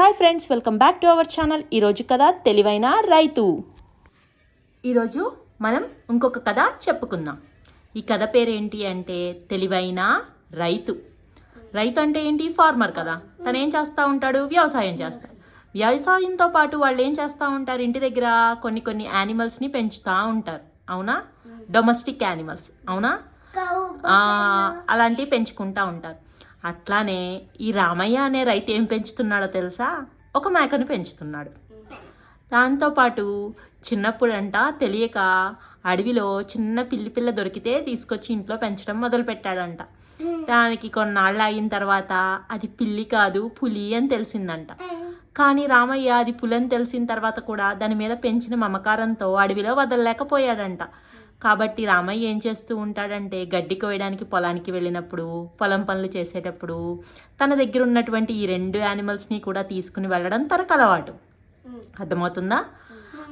Hi friends welcome back to our channel. ఈరోజు కథ తెలివైన రైతు. ఈరోజు మనం ఇంకొక కథ చెప్పుకుందాం. ఈ కథ పేరేంటి అంటే తెలివైన రైతు. రైతు అంటే ఏంటి? ఫార్మర్ కదా. తను ఏం చేస్తూ ఉంటాడు? వ్యవసాయం చేస్తాడు వ్యవసాయంతో పాటు వాళ్ళు ఏం చేస్తూ ఉంటారు? ఇంటి దగ్గర కొన్ని కొన్ని యానిమల్స్ని పెంచుతూ ఉంటారు. అవునా? డొమెస్టిక్ యానిమల్స్ అవునా? ఆ, అలాంటివి పెంచుకుంటా ఉంటారు. అట్లానే ఈ రామయ్య అనే రైతు ఏం పెంచుతున్నాడో తెలుసా? ఒక మేకను పెంచుతున్నాడు. దాంతోపాటు చిన్నప్పుడంట తెలియక అడవిలో చిన్న పిల్లి పిల్ల దొరికితే తీసుకొచ్చి ఇంట్లో పెంచడం మొదలు పెట్టాడంట దానికి కొన్నాళ్ళు అయిన తర్వాత అది పిల్లి కాదు పులి అని తెలిసిందంట. కానీ రామయ్య అది పులి అని తెలిసిన తర్వాత కూడా దాని మీద పెంచిన మమకారంతో అడవిలో వదలలేకపోయాడంట. కాబట్టి రామయ్య ఏం చేస్తూ ఉంటాడంటే గడ్డి కోయడానికి పొలానికి వెళ్ళినప్పుడు పొలం పనులు చేసేటప్పుడు తన దగ్గర ఉన్నటువంటి ఈ రెండు యానిమల్స్ని కూడా తీసుకుని వెళ్ళడం తనకు అలవాటు. అర్థమవుతుందా?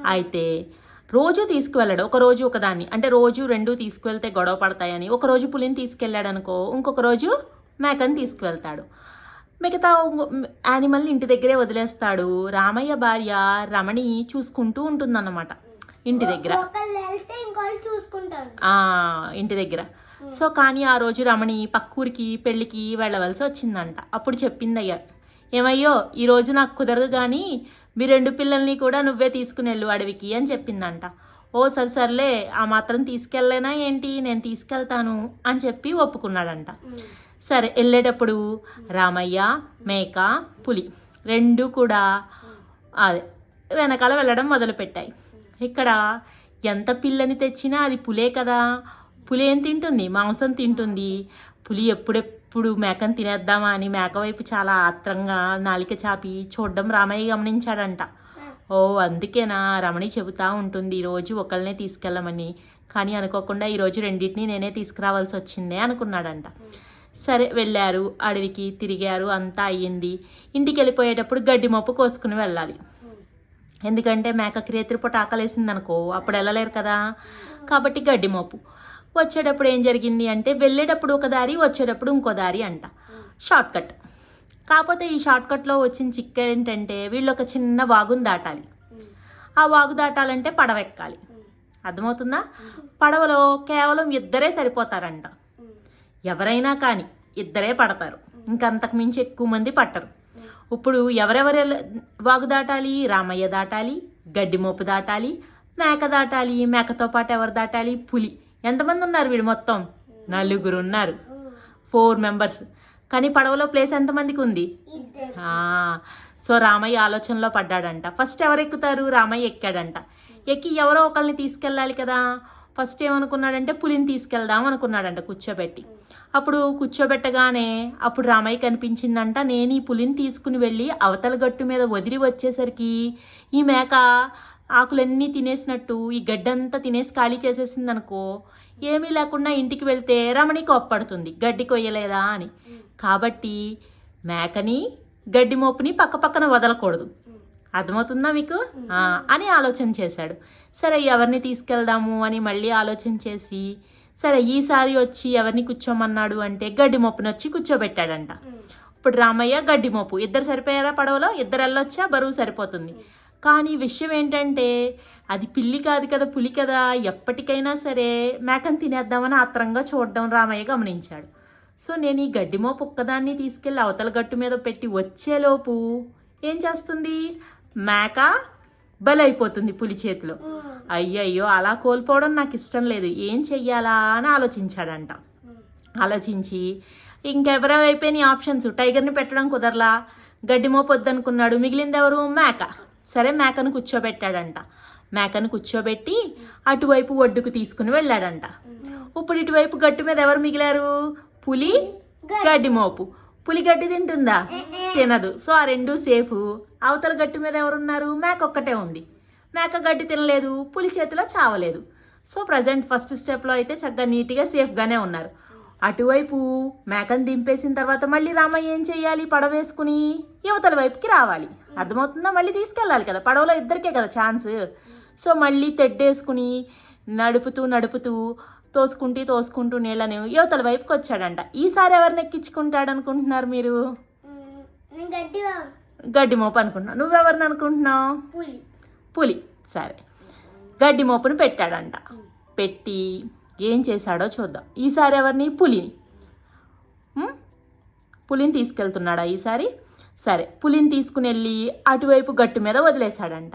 అయితే రోజు తీసుకువెళ్ళడు. ఒక రోజు ఒకదాన్ని. అంటే రోజు రెండు తీసుకువెళ్తే గొడవ పడతాయని. ఒక రోజు పులిని తీసుకెళ్ళాడు అనుకో ఇంకొక రోజు మేకని తీసుకువెళ్తాడు. మిగతా యానిమల్ని ఇంటి దగ్గరే వదిలేస్తాడు. రామయ్య భార్య రమణి చూసుకుంటూ ఉంటుందన్నమాట. ఇంటి దగ్గర. ఇంటి దగ్గర. సో కానీ ఆ రోజు రమణి పక్కూరికి పెళ్ళికి వెళ్ళవలసి వచ్చిందంట. అప్పుడు చెప్పింది అయ్యా ఏమయ్యో ఈరోజు నాకు కుదరదు కానీ మీ రెండు పిల్లల్ని కూడా నువ్వే తీసుకుని వెళ్ళు అడవికి అని చెప్పిందంట. ఓ సరే సర్లే ఆ మాత్రం తీసుకెళ్ళలేనా ఏంటి? నేను తీసుకెళ్తాను అని చెప్పి ఒప్పుకున్నాడంట. సరే వెళ్ళేటప్పుడు రామయ్య మేక పులి రెండు కూడా అదే వెనకాల వెళ్ళడం మొదలుపెట్టాయి. ఇక్కడ ఎంత పిల్లని తెచ్చినా అది పులే కదా. పులి ఏం తింటుంది? మాంసం తింటుంది. పులి ఎప్పుడెప్పుడు మేకను తినేద్దామా అని మేక వైపు చాలా ఆత్రంగా నాలిక చాపి చూడడం రామయ్య గమనించాడంట. ఓ అందుకేనా? రమణి చెబుతా ఉంటుంది ఈరోజు ఒకళ్ళనే తీసుకెళ్ళమని. కానీ అనుకోకుండా ఈరోజు రెండింటిని నేనే తీసుకురావాల్సి వచ్చిందే అనుకున్నాడంట. సరే వెళ్ళారు. అడవికి తిరిగారు. అంతా అయ్యింది. ఇంటికి వెళ్ళిపోయేటప్పుడు గడ్డి మొప్పు కోసుకుని వెళ్ళాలి. ఎందుకంటే మేకకి రేత్రిపూట ఆకలేసింది అనుకో అప్పుడు వెళ్ళలేరు కదా. కాబట్టి గడ్డి మోపు వచ్చేటప్పుడు ఏం జరిగింది అంటే వెళ్ళేటప్పుడు ఒక దారి వచ్చేటప్పుడు ఇంకో దారి అంట. Short cut. కాకపోతే ఈ షార్ట్ కట్లో వచ్చిన చిక్క ఏంటంటే వీళ్ళు ఒక చిన్న వాగుని దాటాలి. ఆ వాగు దాటాలంటే పడవ ఎక్కాలి. అర్థమవుతుందా? పడవలో కేవలం ఇద్దరే సరిపోతారంట. ఎవరైనా కానీ ఇద్దరే పడతారు. ఇంకంతకు మించి ఎక్కువ మంది పట్టరు. ఇప్పుడు ఎవరెవరు వాగు దాటాలి? రామయ్య దాటాలి గడ్డి మోపు దాటాలి మేక దాటాలి మేకతో పాటు ఎవరు దాటాలి? పులి. ఎంతమంది ఉన్నారు వీడు మొత్తం? నలుగురు ఉన్నారు. ఫోర్ మెంబర్స్ కానీ పడవలో ప్లేస్ ఎంతమందికి ఉంది? సో రామయ్య ఆలోచనలో పడ్డాడంట. ఫస్ట్ ఎవరు ఎక్కుతారు? రామయ్య ఎక్కాడంట. ఎక్కి ఎవరో ఒకరిని తీసుకెళ్ళాలి కదా. ఫస్ట్ ఏమనుకున్నాడంటే పులిని తీసుకెళ్దాం అనుకున్నాడంట కూర్చోబెట్టి. అప్పుడు కూర్చోబెట్టగానే అప్పుడు రామయ్య కనిపించిందంట నేను ఈ పులిని తీసుకుని వెళ్ళి అవతల గట్టు మీద వదిలి వచ్చేసరికి ఈ మేక ఆకులన్నీ తినేసినట్టు ఈ గడ్డంతా తినేసి ఖాళీ చేసేసింది అనుకో ఏమీ లేకుండా ఇంటికి వెళ్తే రమణి కోప్పడుతుంది గడ్డి కొయ్యలేదా? అని. కాబట్టి మేకని గడ్డి మోపుని పక్క పక్కన వదలకూడదు. అర్థమవుతుందా మీకు? అని ఆలోచన చేశాడు. సరే ఎవరిని తీసుకెళ్దాము? అని మళ్ళీ ఆలోచన చేసి సరే ఈసారి వచ్చి ఎవరిని కూర్చోమన్నాడు అంటే గడ్డి మోపుని వచ్చి కూర్చోబెట్టాడంట. ఇప్పుడు రామయ్య గడ్డి మోపు. ఇద్దరు సరిపోయారా పడవలో? ఇద్దరు వెళ్ళొచ్చా? బరువు సరిపోతుంది. కానీ విషయం ఏంటంటే అది పిల్లి కాదు కదా పులి కదా ఎప్పటికైనా సరే మేకను తినేద్దామని ఆత్రంగా చూడడం రామయ్య గమనించాడు. సో నేను ఈ గడ్డి మోపు ఒక్కదాన్ని తీసుకెళ్ళి అవతల గట్టు మీద పెట్టి వచ్చేలోపు ఏం చేస్తుంది? మేక బలైపోతుంది పులి చేతిలో. అయ్యయ్యో అలా కోల్పోవడం నాకు ఇష్టం లేదు. ఏం చెయ్యాలా అని ఆలోచించాడంట. ఆలోచించి ఇంకెవరో అయిపోయినాయి ఆప్షన్స్? టైగర్ని పెట్టడం కుదరలా? గడ్డి మోపొద్దనుకున్నాడు మిగిలింది ఎవరు మేక. సరే మేకను కూర్చోబెట్టాడంట. మేకను కూర్చోబెట్టి అటువైపు ఒడ్డుకు తీసుకుని వెళ్ళాడంట. ఇప్పుడు ఇటువైపు గట్టు మీద ఎవరు మిగిలారు? పులి గడ్డి మోపు. పులి గడ్డి తింటుందా? తినదు. సో ఆ రెండు సేఫ్. అవతల గట్టు మీద ఎవరున్నారు? మేక ఒక్కటే ఉంది. మేక గడ్డి తినలేదు పులి చేతిలో చావలేదు. సో ప్రజెంట్ ఫస్ట్ స్టెప్లో అయితే చక్కగా నీట్గా సేఫ్గానే ఉన్నారు. అటువైపు మేకను దింపేసిన తర్వాత మళ్ళీ రామయ్య ఏం చేయాలి పడవ వేసుకుని యువతల వైపుకి రావాలి. అర్థమవుతుందా? మళ్ళీ తీసుకెళ్ళాలి కదా. పడవలో ఇద్దరికే కదా ఛాన్స్. సో మళ్ళీ తెడ్డేసుకుని నడుపుతూ నడుపుతూ తోసుకుంటూ తోసుకుంటూ నీళ్ళని యువతల వైపుకి వచ్చాడంట. ఈసారి ఎవరిని ఎక్కించుకుంటాడు అనుకుంటున్నారు మీరు? గడ్డి గడ్డి మోపు అనుకుంటున్నావు. నువ్వెవరిని అనుకుంటున్నావు? పులి. పులి. సరే. గడ్డి మోపును పెట్టాడంట. పెట్టి ఏం చేశాడో చూద్దాం. ఈసారి ఎవరిని? పులిని. పులిని తీసుకెళ్తున్నాడా ఈసారి? సరే పులిని తీసుకుని వెళ్ళి అటువైపు గట్టు మీద వదిలేశాడంట.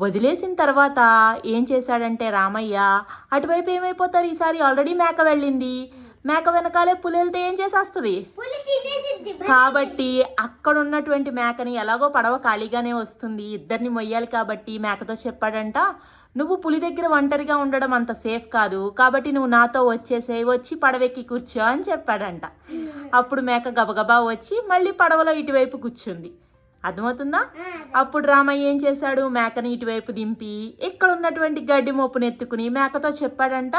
వదిలేసిన తర్వాత ఏం చేశాడంటే రామయ్య అటువైపు ఏమైపోతారు? ఈసారి ఆల్రెడీ మేక వెళ్ళింది. మేక వెనకాలే పులి వెళ్తే ఏం చేసేస్తుంది? కాబట్టి అక్కడ ఉన్నటువంటి మేకని ఎలాగో పడవ ఖాళీగానే వస్తుంది. ఇద్దరిని మొయ్యాలి కాబట్టి మేకతో చెప్పాడంట నువ్వు పులి దగ్గర ఒంటరిగా ఉండడం అంత సేఫ్ కాదు. కాబట్టి నువ్వు నాతో వచ్చేసే వచ్చి పడవెక్కి కూర్చో అని చెప్పాడంట. అప్పుడు మేక గబగబా వచ్చి మళ్ళీ పడవలో ఇటువైపు కూర్చుంది. అర్థమవుతుందా? అప్పుడు రామయ్య ఏం చేశాడు? మేకని ఇటువైపు దింపి ఇక్కడ ఉన్నటువంటి గడ్డి మోపుని ఎత్తుకుని మేకతో చెప్పాడంట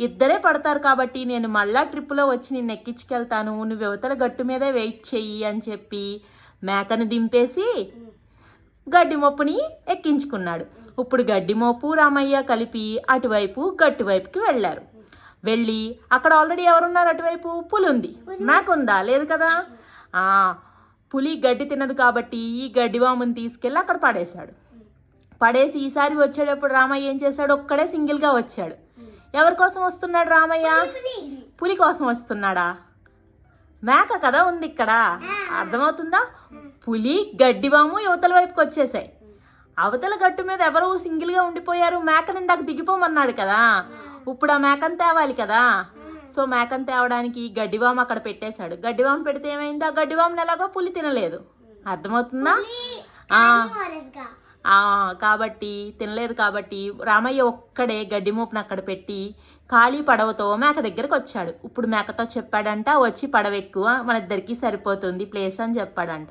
ఇద్దరే పడతారు కాబట్టి నేను మళ్ళా ట్రిప్పులో వచ్చి నిన్ను ఎక్కించుకెళ్తాను. నువ్వు యువతల గట్టు మీదే వెయిట్ చెయ్యి అని చెప్పి మేకను దింపేసి గడ్డి మోపుని ఎక్కించుకున్నాడు. ఇప్పుడు గడ్డి మోపు రామయ్య కలిపి అటువైపు గట్టు వైపుకి వెళ్ళారు. వెళ్ళి అక్కడ ఆల్రెడీ ఎవరున్నారు అటువైపు? పులి ఉంది. మేక ఉందా? లేదు కదా? పులి గడ్డి తినదు కాబట్టి ఈ గడ్డివాముని తీసుకెళ్ళి అక్కడ పడేశాడు. పడేసి ఈసారి వచ్చేటప్పుడు రామయ్య ఏం చేశాడు? ఒక్కడే సింగిల్గా వచ్చాడు. ఎవరి కోసం వస్తున్నాడు రామయ్య? పులి కోసం వస్తున్నాడా? మేక కదా ఉంది ఇక్కడ. అర్థమవుతుందా? పులి గడ్డివాము యువతల వైపుకి వచ్చేసాయి. అవతల గట్టు మీద ఎవరు సింగిల్గా ఉండిపోయారు. మేక నిందాక దిగిపోమన్నాడు కదా. ఇప్పుడు ఆ మేకను తేవాలి కదా. సో మేకను తేవడానికి గడ్డివాము అక్కడ పెట్టేశాడు. గడ్డివాము పెడితే ఏమైంది? ఆ గడ్డివాముని ఎలాగో పులి తినలేదు. అర్థమవుతుందా? కాబట్టి తినలేదు కాబట్టి రామయ్య ఒక్కడే గడ్డి మోపును అక్కడ పెట్టి ఖాళీ పడవతో మేక దగ్గరకు వచ్చాడు. ఇప్పుడు మేకతో చెప్పాడంట వచ్చి పడవ ఎక్కువ మన ఇద్దరికి సరిపోతుంది ప్లేస్ అని చెప్పాడంట.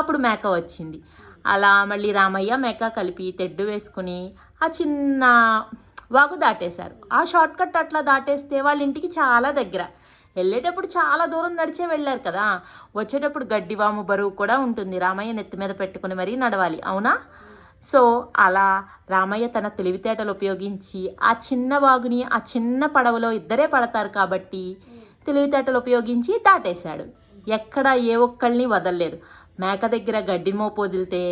అప్పుడు మేక వచ్చింది. అలా మళ్ళీ రామయ్య మేక కలిపి తెడ్డు వేసుకుని ఆ చిన్న వాగు దాటేశారు. ఆ షార్ట్కట్ అట్లా దాటేస్తే వాళ్ళ ఇంటికి చాలా దగ్గర. వెళ్ళేటప్పుడు చాలా దూరం నడిచే వెళ్ళారు కదా. వచ్చేటప్పుడు గడ్డివాము బరువు కూడా ఉంటుంది. రామయ్య నెత్తి మీద పెట్టుకుని మరీ నడవాలి. అవునా? సో అలా రామయ్య తన తెలివితేటలు ఉపయోగించి ఆ చిన్న వాగుని ఆ చిన్న పడవలో ఇద్దరే పడతారు కాబట్టి తెలివితేటలు ఉపయోగించి దాటేశాడు. ఎక్కడ ఏ ఒక్కళ్ళని వదలలేదు. మేక దగ్గర గడ్డి మోపు వదిలితే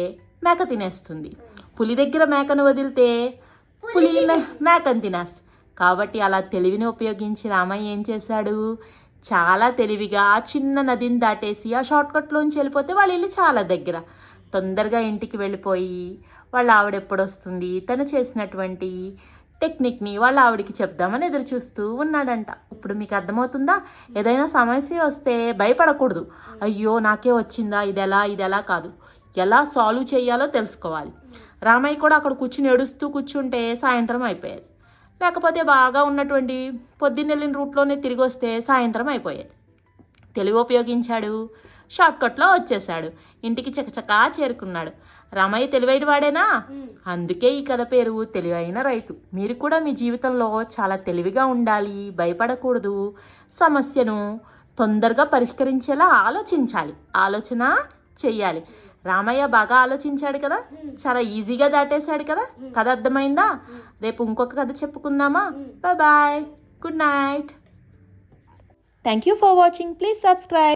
మేక తినేస్తుంది. పులి దగ్గర మేకను వదిలితే పులి మే- మేకను కాబట్టి అలా తెలివిని ఉపయోగించి రామయ్య ఏం చేశాడు? చాలా తెలివిగా ఆ చిన్న నదిని దాటేసి ఆ షార్ట్ కట్లోంచి వెళ్ళిపోతే వాళ్ళ ఇల్లు చాలా దగ్గర. తొందరగా ఇంటికి వెళ్ళిపోయి వాళ్ళ ఆవిడ ఎప్పుడు వస్తుంది తను చేసినటువంటి టెక్నిక్ని వాళ్ళ ఆవిడకి చెప్దామని ఎదురు చూస్తూ ఉన్నాడంట. ఇప్పుడు మీకు అర్థమవుతుందా? ఏదైనా సమస్య వస్తే భయపడకూడదు. అయ్యో నాకే వచ్చిందా? ఇది ఎలా ఇది ఎలా కాదు. ఎలా సాల్వ్ చేయాలో తెలుసుకోవాలి. రామయ్య కూడా అక్కడ కూర్చుని ఏడుస్తూ కూర్చుంటే సాయంత్రం అయిపోయేది. లేకపోతే బాగా ఉన్నటువంటి పొద్దున్న వెళ్ళిన రూట్లోనే తిరిగి వస్తే సాయంత్రం అయిపోయేది. తెలివి ఉపయోగించాడు. షార్ట్కట్లో వచ్చేసాడు ఇంటికి చకచకా చేరుకున్నాడు. రామయ్య తెలివైన వాడేనా? అందుకే ఈ కథ పేరు తెలివైన రైతు. మీరు కూడా మీ జీవితంలో చాలా తెలివిగా ఉండాలి భయపడకూడదు. సమస్యను తొందరగా పరిష్కరించేలా ఆలోచించాలి. ఆలోచన చెయ్యాలి. రామయ్య బాగా ఆలోచించాడు కదా. చాలా ఈజీగా దాటేశాడు కదా. కథ అర్థమైందా? రేపు ఇంకొక కథ చెప్పుకుందామా? Bye bye good night thank you for watching please subscribe